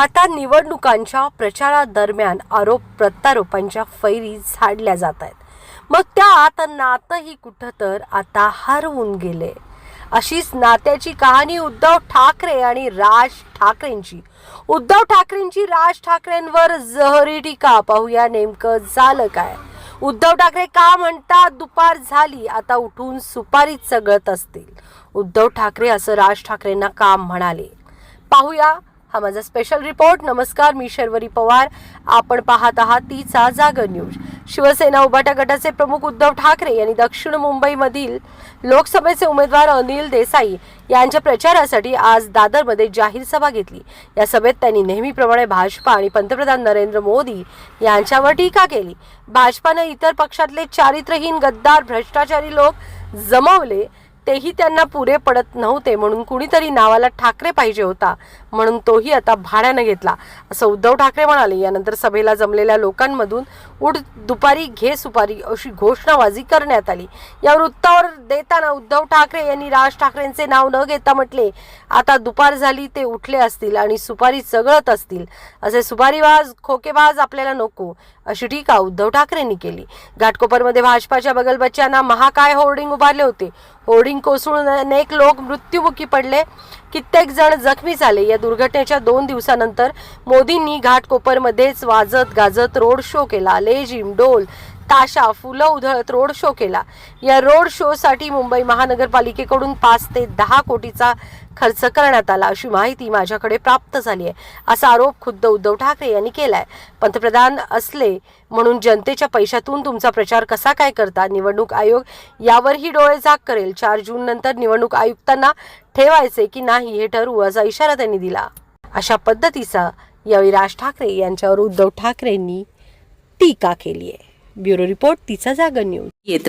आता निवडणुकांच्या प्रचारादरम्यान आरोप प्रत्यारोपांच्या फैरी झाडल्या जात आहेत. मग त्या आता नातंही कुठं तर आता हरवून गेले. अशीच नात्याची कहाणी उद्धव ठाकरे आणि राज ठाकरेंची. उद्धव ठाकरेंची राज ठाकरेंवर जहरी टीका. पाहूया नेमकं झालं काय? उद्धव ठाकरे का म्हणतात दुपार झाली आता उठून सुपारीत चगळत असतील. उद्धव ठाकरे असं राज ठाकरेंना काम म्हणाले? पाहूया हा माझा स्पेशल रिपोर्ट नमस्कार मी शर्वरी पवार. आपण पाहत आहात तीचा जागर न्यूज शिवसेना उभाटा गटाचे प्रमुख उद्धव ठाकरे यांनी दक्षिण मुंबईमधील लोकसभेचे उमेदवार अनिल देसाई यांच्या प्रचारासाठी आज दादरमध्ये जाहीर सभा घेतली. या सभेत त्यांनी नेहमीप्रमाणे भाजपा आणि पंतप्रधान नरेंद्र मोदी यांच्यावर टीका केली. भाजपानं इतर पक्षातले चारित्र्यहीन गद्दार भ्रष्टाचारी लोक जमवले तेही त्यांना पुरे पडत नव्हते म्हणून कुणीतरी नावाला ठाकरे पाहिजे होता म्हणून तोही आता भाड्यानं घेतला. असं उद्धव ठाकरे म्हणाले. यानंतर सभेला जमलेल्या लोकांमधून उड दुपारी घे सुपारी अशी घोषणाबाजी करण्यात आली. यावर उत्तर देताना उद्धव ठाकरे यांनी राज ठाकरेंचे नाव न घेता म्हटले आता दुपार झाली ते उठले असतील आणि सुपारी चगळत असतील. असे सुपारीबाज खोकेबाज आपल्याला नको अशी टीका उद्धव ठाकरेंनी केली. घाटकोपरमध्ये भाजपाच्या बगलबच्च्यांना महाकाय होर्डिंग उभारले होते. होर्डिंग कोसळून अनेक लोक मृत्युमुखी पडले. कित्येक जण जखमी झाले. या दुर्घटनेच्या दोन दिवसानंतर मोदींनी घाटकोपरमध्येच वाजत गाजत रोड शो केला. लेझिम डोल ताशा फुलं उधळत रोड शो केला. या रोड शो साठी मुंबई महानगरपालिकेकडून पाच ते दहा कोटीचा खर्च करण्यात आला अशी माहिती माझ्याकडे प्राप्त झाली आहे. असा आरोप खुद्द उद्धव ठाकरे यांनी केलाय. पंतप्रधान असले म्हणून जनतेच्या पैशातून तुमचा प्रचार कसा काय करता? निवडणूक आयोग यावरही डोळे झाक करेल. चार जून नंतर निवडणूक आयुक्तांना ठेवायचे की नाही हे ठरवू असा इशारा त्यांनी दिला. अशा पद्धतीचा यावेळी राज ठाकरे यांच्यावर उद्धव ठाकरेंनी टीका केली आहे ब्युरो रिपोर्ट तिचा जागर न्यूज येत